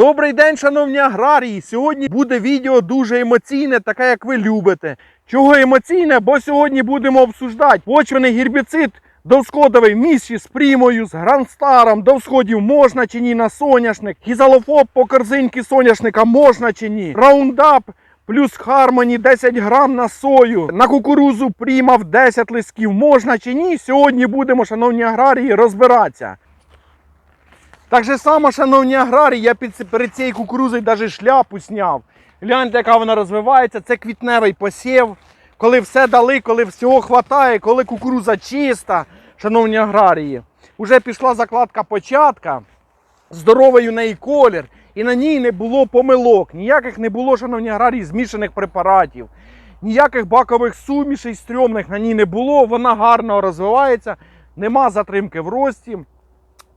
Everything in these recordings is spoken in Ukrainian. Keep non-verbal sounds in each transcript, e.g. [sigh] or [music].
Добрий день, шановні аграрії! Сьогодні буде відео дуже емоційне, таке як ви любите. Чого емоційне? Бо сьогодні будемо обсуждати почвений гербіцид довсходовий в місті з прімою, з грандстаром до всходів можна чи ні на соняшник, хізалофоб по корзинки соняшника можна чи ні, раундап плюс хармоні 10 грам на сою, на кукурузу пріма в 10 листків можна чи ні. Сьогодні будемо, шановні аграрії, розбиратися. Так же само, шановні аграрії, я під, перед цією кукурузою навіть шляпу зняв. Гляньте, яка вона розвивається. Це квітневий посів. Коли все дали, коли всього хватає, коли кукуруза чиста, шановні аграрії. Уже пішла закладка початка, здоровий у неї колір, і на ній не було помилок. Ніяких не було, шановні аграрії, змішаних препаратів. Ніяких бакових сумішей стрьомних на ній не було. Вона гарно розвивається, нема затримки в рості.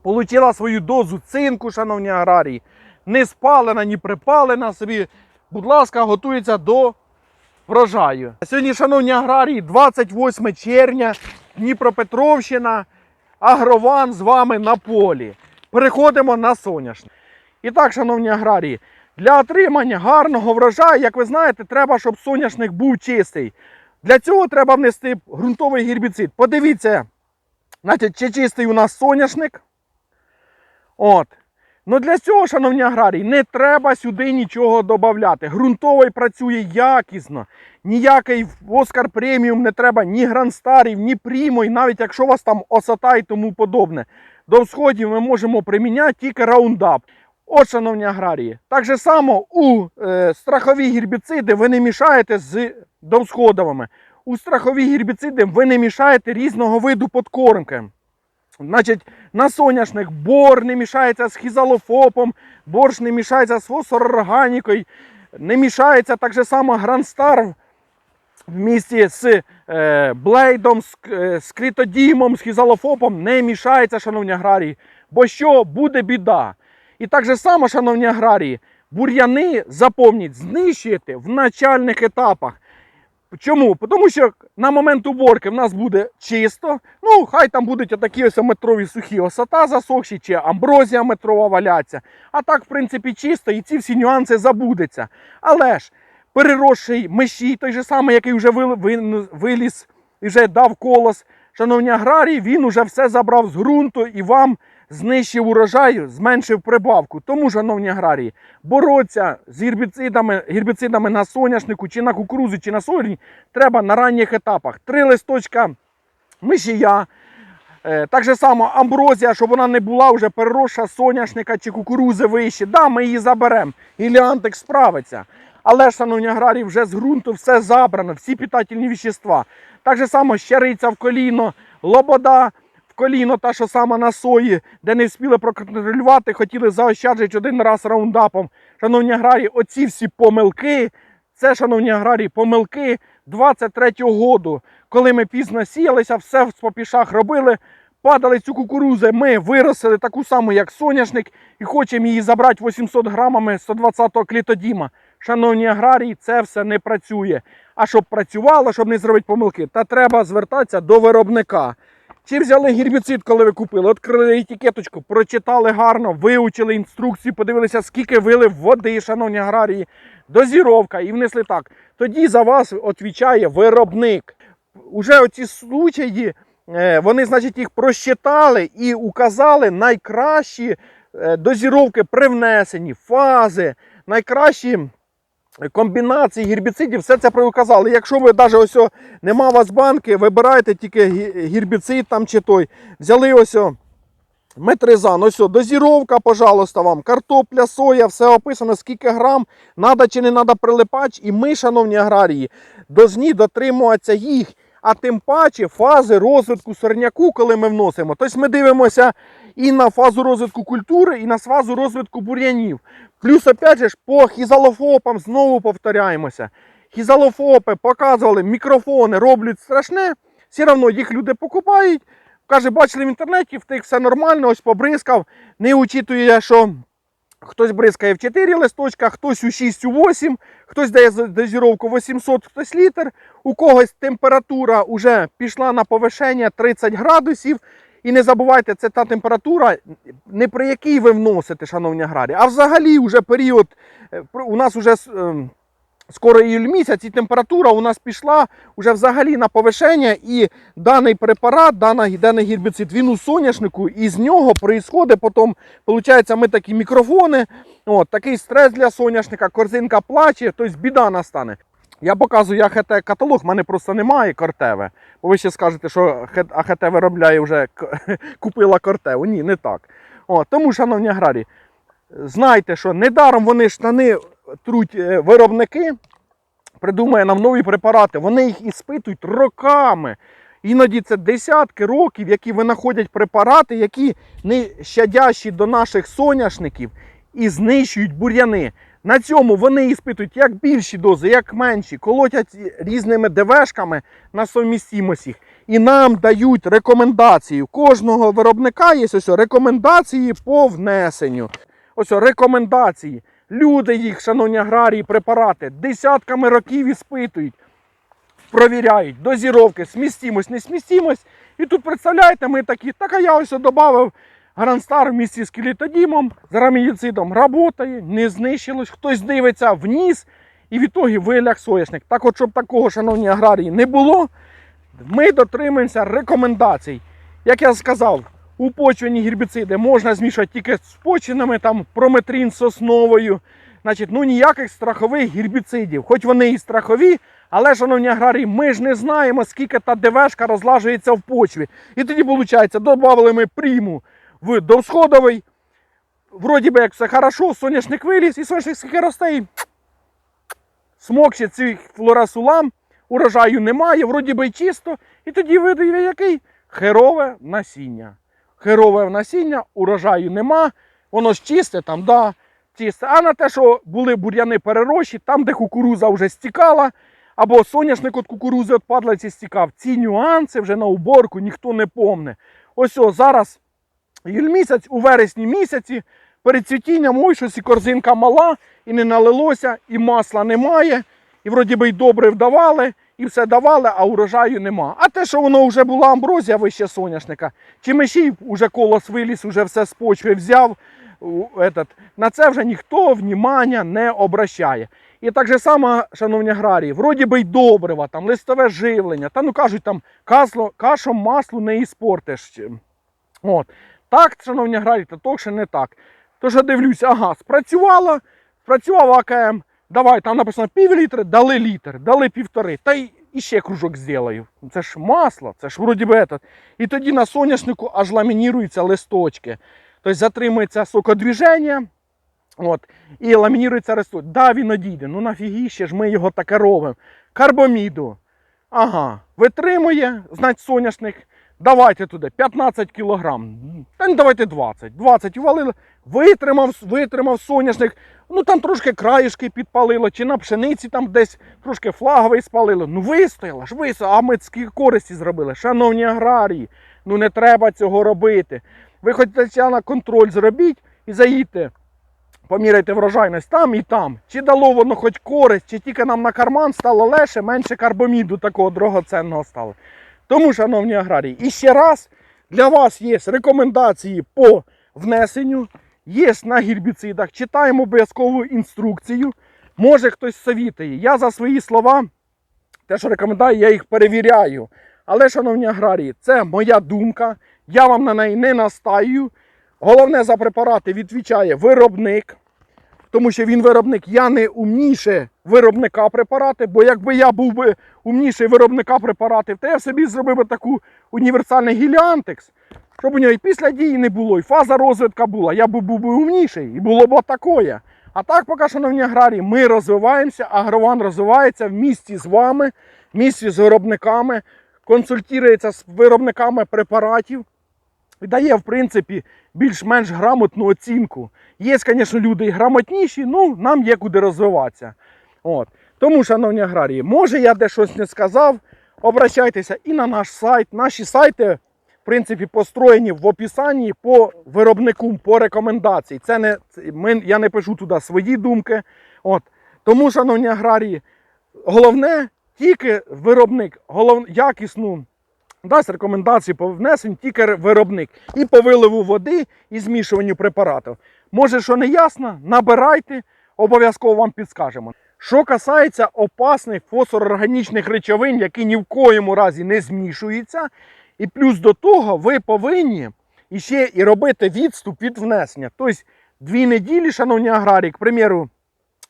Получила свою дозу цинку, шановні аграрії. Не спалена, ні припалена собі. Будь ласка, готується до врожаю. Сьогодні, шановні аграрії, 28 червня, Дніпропетровщина, Агрован з вами на полі. Переходимо на соняшник. І так, шановні аграрії, для отримання гарного врожаю, як ви знаєте, треба, щоб соняшник був чистий. Для цього треба внести ґрунтовий гербіцид. Подивіться, значить, чи чистий у нас соняшник. От. Ну для цього, шановні аграрії, не треба сюди нічого додати. Грунтовий працює якісно. Ніякий Оскар преміум не треба, ні грандстарів, ні прімо, і навіть якщо у вас там осота і тому подобне. До всходів ми можемо приміняти тільки раундап. От, шановні аграрії, так же само у е, страхові гербіциди ви не мішаєте з довсходовими. У страхові гербіциди ви не мішаєте різного виду подкормки. Значить, на соняшник бор не мішається з хізалофопом, борщ не мішається з фосфорорганікою, не мішається так же само грандстар в місті з е, блейдом, з, е, з критодімом, з хізалофопом не мішається, шановні аграрії, бо що буде біда. І так же само, шановні аграрії, бур'яни, запомніть, знищуєте в начальних етапах. Чому? Тому що на момент уборки в нас буде чисто. Ну, хай там будуть отакі ось метрові сухі осота засохші, чи амброзія метрова валяться. А так, в принципі, чисто, і ці всі нюанси забудуться. Але ж переросший миші, той же самий, який вже виліз і вже дав колос, шановні аграрії, він уже все забрав з ґрунту і вам знищив урожай, зменшив прибавку. Тому, шановні аграрії, боротися з гербіцидами, гербіцидами на соняшнику, чи на кукурузі, чи на сої треба на ранніх етапах. Три листочка мишія. Е, Так же само амброзія, щоб вона не була вже переросша соняшника чи кукурузи вище. Да, ми її заберемо. Іліантик справиться. Але шановні аграрії, вже з ґрунту все забрано, всі питательні вещества. Так же само щериця в коліно, лобода коліно, та що сама на сої, де не встигли проконтролювати, хотіли заощаджити один раз раундапом. Шановні аграрії, оці всі помилки, це, шановні аграрії, помилки 23-го году, коли ми пізно сіялися, все в попішах робили, падали цю кукурузи, ми виростили таку саму, як соняшник, і хочемо її забрати 800 грамами 120-го клітодіма. Шановні аграрії, це все не працює. А щоб працювало, щоб не зробити помилки, та треба звертатися до виробника. Чи взяли гербіцид, коли ви купили? Відкрили етикеточку, прочитали гарно, вивчили інструкцію, подивилися, скільки вилив води, шановні аграрії, дозіровка і внесли так. Тоді за вас відповідає виробник. Уже оці случаї, е, вони, значить, їх просчитали і указали найкращі е, дозіровки при внесенні, фази, найкращі комбінації гербіцидів, все це проказали. Якщо ви навіть ось нема у вас банки, вибирайте тільки гербіцид там чи той. Взяли ось метризан, ось дозіровка, пожалуйста, вам, картопля, соя, все описано, скільки грам, надо чи не треба прилипач. І ми, шановні аграрії, дозні дотримуватися їх. А тим паче фази розвитку сорняку, коли ми вносимо. Тобто ми дивимося і на фазу розвитку культури, і на фазу розвитку бур'янів. Плюс, опять же, по хізалофопам знову повторяємося. Хізалофопи показували, мікрофони роблять страшне, все одно їх люди покупають. Каже, бачили в інтернеті, в тих все нормально, ось побризкав. Не учитує, що хтось бризкає в 4 листочка, хтось у 6, у 8, хтось дає дозіровку 800, хтось літр. У когось температура вже пішла на повишення 30 градусів. І не забувайте, це та температура, не при якій ви вносите, шановні аграрі, а взагалі вже період, е, у нас вже скоро іюль місяць, і температура у нас пішла вже взагалі на повишення, і даний препарат, даний, даний гербіцид, він у соняшнику, і з нього происходить потім, виходить, ми такі мікрофони, от, такий стрес для соняшника, корзинка плаче, тобто біда настане. Я показую АХТ каталог, в мене просто немає кортеве. Бо ви ще скажете, що АХТ виробляє вже [laughs] купила кортеву. Ні, не так. О, тому, шановні аграрії, знайте, що недаром вони штани труть е, виробники, придумує нам нові препарати. Вони їх іспитують роками. Іноді це десятки років, які винаходять препарати, які не щадящі до наших соняшників і знищують бур'яни. На цьому вони іспитують як більші дози, як менші, колотять різними ДВшками на совмістимость їх. І нам дають рекомендацію. Кожного виробника є ось рекомендації по внесенню. Ось рекомендації. Люди їх, шановні аграрії, препарати, десятками років іспитують, провіряють, дозіровки, смістимость, не смістимость. І тут, представляєте, ми такі, так а я ось додав Гранстар в місті з кілітодімом, з раміїцидом працює, не знищилось, хтось дивиться вниз і в ітогі виляг соняшник. Так от, щоб такого, шановні аграрії, не було, ми дотримуємося рекомендацій. Як я сказав, у почвені гербіциди можна змішувати тільки з почвеними, там прометрин з сосновою. Значить, ну ніяких страхових гербіцидів. Хоч вони і страхові, але, шановні аграрії, ми ж не знаємо, скільки та ДВшка розлажується в почві. І тоді, виходить, додали ми пріму в довсходовий. Вроді би як все хорошо, соняшник виліз, і соняшник скільки росте, і смокче цих флорасулам, урожаю немає, вроді би чисто. І тоді видає який? Херове насіння. Херове насіння, урожаю нема, воно ж чисте там, да, чисте. А на те, що були бур'яни перерощі, там, де кукуруза вже стікала, або соняшник від кукурузи від падлиці стікав. Ці нюанси вже на уборку ніхто не помне. Ось о, зараз місяць, у вересні місяці, перед цвітінням, ой, щось і корзинка мала, і не налилося, і масла немає, і вроді би й добре вдавали, і все давали, а урожаю нема. А те, що воно вже була амброзія вище соняшника, чи мишій вже колос виліз, уже все з почви взяв, этот, на це вже ніхто внимання не обращає. І так же само, шановні аграрії, вроді би й добрива, там листове живлення, та ну кажуть, там касло, кашом маслу не іспортиш. От. Так, шановні аграрії, то ще не так. Тож я дивлюся, ага, спрацювала, спрацював АКМ. Давай, там написано пів літри, дали літр, дали півтори. Та й і ще кружок зроблю. Це ж масло, це ж вроді би этот. І тоді на соняшнику аж ламініруються листочки. Тобто затримується сокодвіження. От, і ламінірується листочок. Да, він одійде. Ну нафігіще ж ми його таке робимо. Карбоміду. Ага, витримує, значить соняшник. Давайте туди 15 кілограм. Та не давайте 20. 20 ввалили. Витримав, витримав соняшник. Ну там трошки краєшки підпалило, чи на пшениці там десь трошки флаговий спалило. Ну вистояло ж, вистояло. А ми скільки користі зробили. Шановні аграрії, ну не треба цього робити. Ви хоч на контроль зробіть і заїдьте. Поміряйте врожайність там і там. Чи дало воно хоч користь, чи тільки нам на карман стало легше, менше карбоміду такого дорогоценного стало. Тому, шановні аграрії, і ще раз для вас є рекомендації по внесенню, є на гербіцидах. Читаємо обов'язкову інструкцію. Може хтось совітає. Я за свої слова, те, що рекомендую, я їх перевіряю. Але, шановні аграрії, це моя думка. Я вам на неї не настаю. Головне за препарати відвічає виробник тому що він виробник. Я не умніше виробника препарати, бо якби я був би умніший виробника препаратів, то я собі зробив би таку універсальний гіліантекс, щоб у нього і після дії не було, і фаза розвитка була. Я б був би умніший, і було б такое. А так, поки, шановні аграрії, ми розвиваємося, агрован розвивається в місті з вами, в місті з виробниками, консультується з виробниками препаратів і дає, в принципі, більш-менш грамотну оцінку. Є, звісно, люди і грамотніші, ну нам є куди розвиватися. От. Тому, шановні аграрії, може я де щось не сказав, обращайтеся і на наш сайт. Наші сайти, в принципі, построєні в описанні по виробнику, по рекомендації. Це не, ми, я не пишу туди свої думки. От. Тому, шановні аграрії, головне тільки виробник, голов, якісну дасть рекомендації по внесенню тільки виробник і по виливу води і змішуванню препаратів. Може, що не ясно, набирайте, обов'язково вам підскажемо. Що касається опасних фосфорорганічних речовин, які ні в коєму разі не змішуються, і плюс до того ви повинні іще і робити відступ від внесення. Тобто дві неділі, шановні аграрії, к примеру,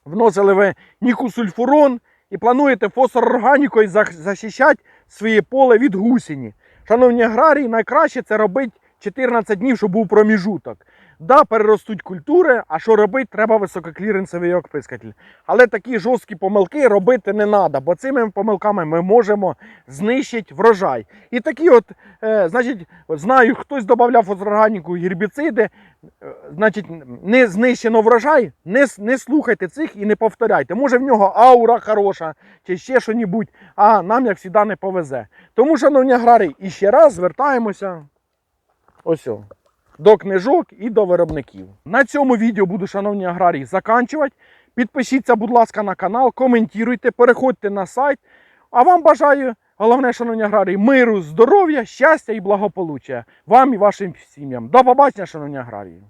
вносили ви нікусульфурон і плануєте фосфорорганікою зах- захищати своє поле від гусені. Шановні аграрії, найкраще це робити 14 днів, щоб був проміжуток. Да, переростуть культури, а що робити, треба висококліренсовий оприскатель. Але такі жорсткі помилки робити не треба, бо цими помилками ми можемо знищити врожай. І такі, от, е, значить, знаю, хтось додавав фосфорорганіку гербіциди, е, значить, не знищено врожай, не, не слухайте цих і не повторяйте. Може в нього аура хороша чи ще що-небудь, а нам, як завжди, не повезе. Тому, шановні аграрії, і ще раз звертаємося ось до книжок і до виробників. На цьому відео буду, шановні аграрії, заканчувати. Підпишіться, будь ласка, на канал, коментуйте, переходьте на сайт. А вам бажаю, головне, шановні аграрії, миру, здоров'я, щастя і благополуччя вам і вашим сім'ям. До побачення, шановні аграрії.